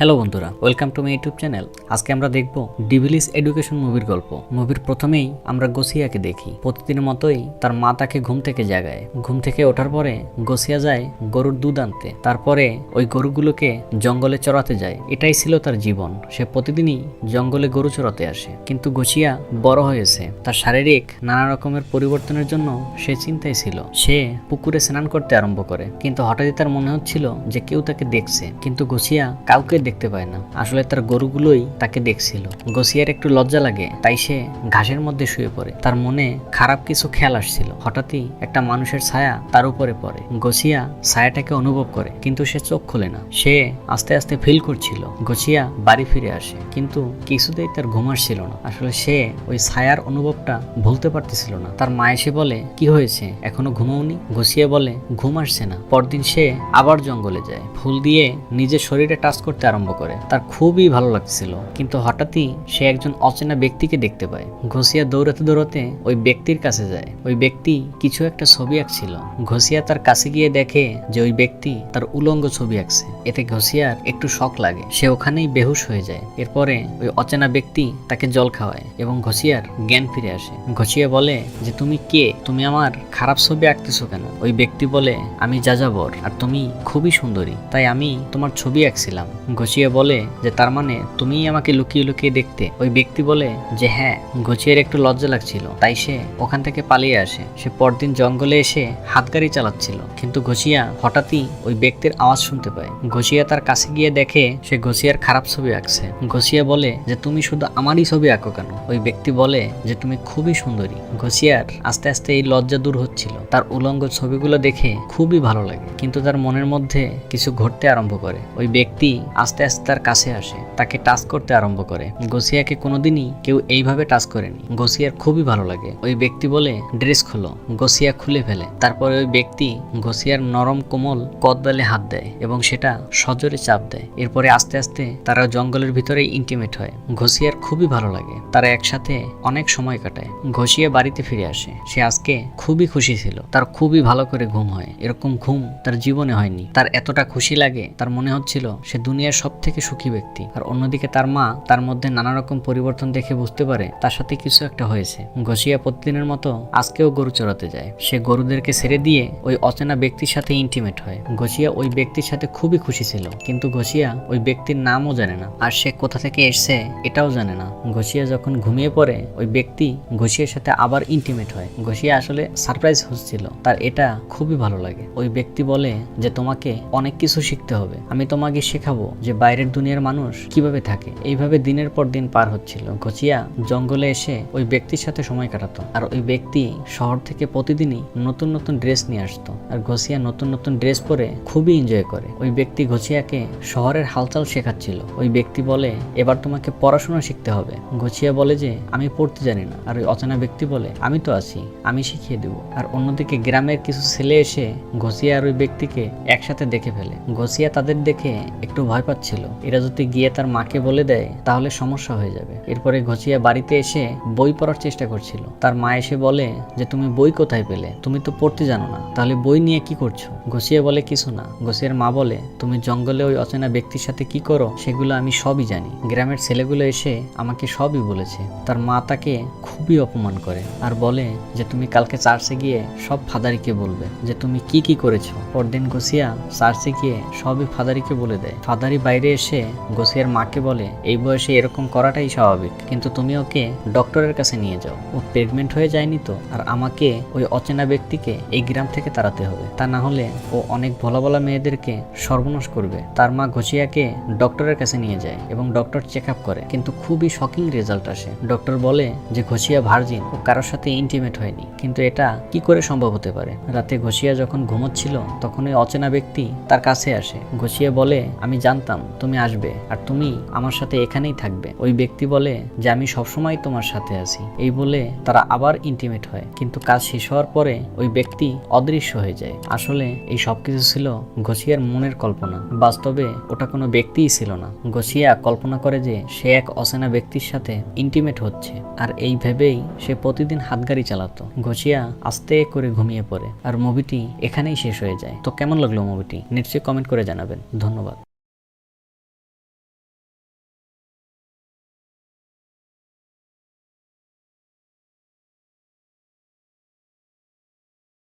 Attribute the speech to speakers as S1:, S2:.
S1: Hello বন্ধুরা, welcome to my YouTube channel. আজকে আমরা দেখব ডিভিলিস এডুকেশন মুভির গল্প। মুভির প্রথমেই আমরা গোসিয়াকে দেখি। প্রতিদিনের মতোই তার মা তাকে ঘুম থেকে জাগায়। ঘুম থেকে ওঠার পরে গোসিয়া যায় গরুর দুধ আনতে। তারপরে ওই গরুগুলোকে জঙ্গলে চড়াতে যায়। এটাই ছিল তার জীবন। সে প্রতিদিনই জঙ্গলে গরু চড়াতে আসে। কিন্তু গোসিয়া বড় হয়েছে। তার শারীরিক নানা রকমের পরিবর্তনের জন্য সে চিন্তায় ছিল। সে পুকুরে স্নান করতে আরম্ভ করে। কিন্তু হঠাৎই তার মনে হচ্ছিল যে কেউ তাকে দেখছে। কিন্তু গোসিয়া কাউকে দেখতে পায় না। আসলে তার গরুগুলোই তাকে দেখছিল। গোসিয়ার একটু লজ্জা লাগে, তাই সে ঘাসের মধ্যে শুয়ে পড়ে। তার মনে খারাপ কিছু খেয়াল আসছিল। হঠাৎই একটা মানুষের ছায়া তার উপরে পড়ে। গোসিয়া ছায়াটাকে অনুভব করে, কিন্তু সে চোখ খোলে না। সে আস্তে আস্তে ফিল করছিল। গোসিয়া বাড়ি ফিরে আসে, কিন্তু কিছুতেই তার ঘুম আসছিল না। আসলে সে ওই ছায়ার অনুভবটা ভুলতে পারতেছিল না। তার মা এসে বলে, কি হয়েছে? এখনও ঘুমাওনি? গোসিয়া বলে, ঘুম আসছে না। পরদিন সে আবার জঙ্গলে যায়। ফুল দিয়ে নিজের শরীরে টাচ করতে আরম্ভ করে। তার খুবই ভালো লাগছিল। কিন্তু হঠাৎই সে একজন অচেনা ব্যক্তিকে দেখতে পায়। ঘষিয়া দৌড়াতে দৌড়াতে ওই ব্যক্তির কাছে যায়। ওই ব্যক্তি কিছু একটা ছবি আঁকছিল। ঘষিয়া তার কাছে গিয়ে দেখে যে ওই ব্যক্তি তার উলঙ্গ ছবি আঁকছে। এতে ঘষিয়ার একটু শখ লাগে। সে ওখানেই বেহুশ হয়ে যায়। এরপরে ওই অচেনা ব্যক্তি তাকে জল খাওয়ায় এবং ঘষিয়ার জ্ঞান ফিরে আসে। ঘষিয়া বলে যে, তুমি কে? তুমি আমার খারাপ ছবি আঁকতেছো কেন? ওই ব্যক্তি বলে, আমি যাযাবর, আর তুমি খুবই সুন্দরী। তাই আমি তোমার ছবি আঁকছিলাম। ঘষিয়া বলে যে তার মানে তুমিই আমাকে লুকিয়ে লুকিয়ে দেখতে। ওই ব্যক্তি বলে যে হ্যাঁ ঘষিয়ার একটু লজ্জা লাগছিল। তাই সে ওখান থেকে পালিয়ে আসে। সে পরদিন জঙ্গলে এসে হাতগাড়ি চালাচ্ছিল। কিন্তু ঘষিয়া হঠাৎই ওই ব্যক্তির আওয়াজ শুনতে পায়। ঘষিয়া তার কাছে গিয়ে দেখে সে ঘষিয়ার খারাপ ছবি আঁকছে। ঘষিয়া বলে যে তুমি শুধু আমারই ছবি আঁকো কেন? ওই ব্যক্তি বলে যে তুমি খুবই সুন্দরী। ঘষিয়ার আস্তে আস্তে এই লজ্জা দূর হচ্ছিল। তার উলঙ্গ ছবিগুলো দেখে খুবই ভালো লাগে। কিন্তু তার মনের মধ্যে কিছু ঘটতে আরম্ভ করে। ওই ব্যক্তি আস্তে আস্তে আস্তে তার কাছে আসে, তাকে টাচ করতে আরম্ভ করে। গোসিয়াকে কোনোদিনই কেউ এইভাবে টাচ করেনি। গোসিয়ার খুবই ভালো লাগে। ওই ব্যক্তি বলে, ড্রেস খোলো। গোসিয়া খুলে ফেলে। তারপরে ওই ব্যক্তি গোসিয়ার নরম কোমল কদদালে হাত দেয় এবং সেটা সজোরে চাপ দেয়। এরপরে আস্তে আস্তে তারা জঙ্গলের ভিতরে ইন্টিমেট হয়। ঘষিয়ার খুবই ভালো লাগে। তারা একসাথে অনেক সময় কাটায়। ঘষিয়া বাড়িতে ফিরে আসে। সে আজকে খুবই খুশি ছিল। তার খুবই ভালো করে ঘুম হয়। এরকম ঘুম তার জীবনে হয়নি। তার এতটা খুশি লাগে, তার মনে হচ্ছিল সে দুনিয়ার সব থেকে সুখী ব্যক্তি। আর অন্যদিকে তার মা তার মধ্যে নানা রকম পরিবর্তন দেখে বুঝতে পারে তার সাথে কিছু একটা হয়েছে। ঘষিয়া প্রতিদিনের মতো আজকেও গরু চড়াতে যায়। সে গরুদেরকে ছেড়ে দিয়ে ওই অচেনা ব্যক্তির সাথে ইন্টিমেট হয়। ঘষিয়া ওই ব্যক্তির সাথে খুবই খুশি ছিল, কিন্তু ঘষিয়া ওই ব্যক্তির নামও জানে না। আর সে কোথা থেকে এসছে এটাও জানে না। ঘষিয়া যখন ঘুমিয়ে পড়ে, ওই ব্যক্তি ঘষিয়ার সাথে আবার ইন্টিমেট হয়। ঘষিয়া আসলে সারপ্রাইজ হচ্ছিল তার এটা খুবই ভালো লাগে। ওই ব্যক্তি বলে যে, তোমাকে অনেক কিছু শিখতে হবে। আমি তোমাকে শেখাবো যে বাইরের দুনিয়ার মানুষ কীভাবে থাকে, এইভাবে দিনের পর দিন পার হচ্ছিল। ঘচিয়া জঙ্গলে এসে ওই ব্যক্তির সাথে সময় কাটাতো। আর ওই ব্যক্তি শহর থেকে প্রতিদিনই নতুন নতুন ড্রেস নিয়ে আসতো। আর ঘষিয়া নতুন নতুন ড্রেস পরে খুবই এনজয় করে। ওই ব্যক্তি ঘচিয়াকে শহরের হালচাল শেখাচ্ছিল। ওই ব্যক্তি বলে, এবার তোমাকে পড়াশোনা শিখতে হবে। ঘচিয়া বলে যে, আমি পড়তে জানি না। আর ওই অচেনা ব্যক্তি বলে, আমি তো আছি, আমি শিখিয়ে দেব। আর অন্যদিকে গ্রামের কিছু ছেলে এসে ঘষিয়া আর ওই ব্যক্তিকে একসাথে দেখে ফেলে। ঘষিয়া তাদের দেখে একটু ভয় পাচ্ছিল। এরা যদি গিয়ে তার মাকে বলে দেয়, তাহলে সমস্যা হয়ে যাবে। এরপরে ঘষিয়া বাড়িতে এসে বই পড়ার চেষ্টা করছিল। তার মা এসে বলে যে, তুমি বই কোথায় পেলে? তুমি তো পড়তে জানো না। তাহলে বই নিয়ে কি করছ? ঘষিয়া বলে, কিছু না। ঘষিয়ার মা বলে, তুমি জঙ্গলে ওই অচেনা ব্যক্তির সাথে কি করো? সেগুলো আমি সবই জানি। গ্রামের ছেলেগুলো এসে আমাকে সবই বলেছে। তার মা তাকে খুবই অপমান করে আর বলে যে, তুমি কালকে চার্চে গিয়ে সব ফাদারিকে বলবে যে, তুমি কি কি করেছ? পরদিন ঘষিয়া চার্চে গিয়ে সবই ফাদারিকে বলে দেয়। ফাদারি বাইরে এসে ঘষিয়ার মাকে বলে, এই বয়সে এরকম করাটাই স্বাভাবিক। কিন্তু তুমি ওকে ডক্টরের কাছে নিয়ে যাও। ও প্রেগনেন্ট হয়ে যায়নি তো। আর আমাকে ওই অচেনা ব্যক্তিকে এই গ্রাম থেকে তাড়াতে হবে। তা না হলে ও অনেক ভোলা ভোলা মেয়েদেরকে সর্বনাশ করবে। তার মা ঘষিয়াকে ডক্টরের কাছে নিয়ে যায় এবং ডক্টর চেক আপ করে। কিন্তু খুবই শকিং রেজাল্ট আসে। ডক্টর বলে যে, ঘষিয়া ভার্জিন ও কারোর সাথে ইন্টিমেট হয়নি। কিন্তু এটা কি করে সম্ভব হতে পারে? রাতে ঘষিয়া যখন ঘুমোচ্ছিল, তখন ওই অচেনা ব্যক্তি তার কাছে আসে। ঘষিয়া বলে, আমি জানতাম তুমি আসবে আর তুমি আমার সাথে এখানেই থাকবে। ওই ব্যক্তি বলে, যে আমি সবসময় তোমার সাথে আছি। এই বলে তারা আবার ইন্টিমেট হয়। কিন্তু কাজ শেষ হওয়ার পরে ওই ব্যক্তি অদৃশ্য হয়ে যায়। আসলে এই সবকিছু ছিল ঘষিয়ার মনের কল্পনা। বাস্তবে ওটা কোনো ব্যক্তিই ছিল না। ঘষিয়া কল্পনা করে যে সে এক অচেনা ব্যক্তির সাথে ইন্টিমেট হচ্ছে আর এই ভেবেই সে প্রতিদিন হাতগাড়ি চালাতো। ঘষিয়া আস্তে করে ঘুমিয়ে পড়ে আর মুভিটি এখানেই শেষ হয়ে যায়। তো কেমন লাগল মুভিটি? নিশ্চয়ই কমেন্ট করে জানাবেন। ধন্যবাদ।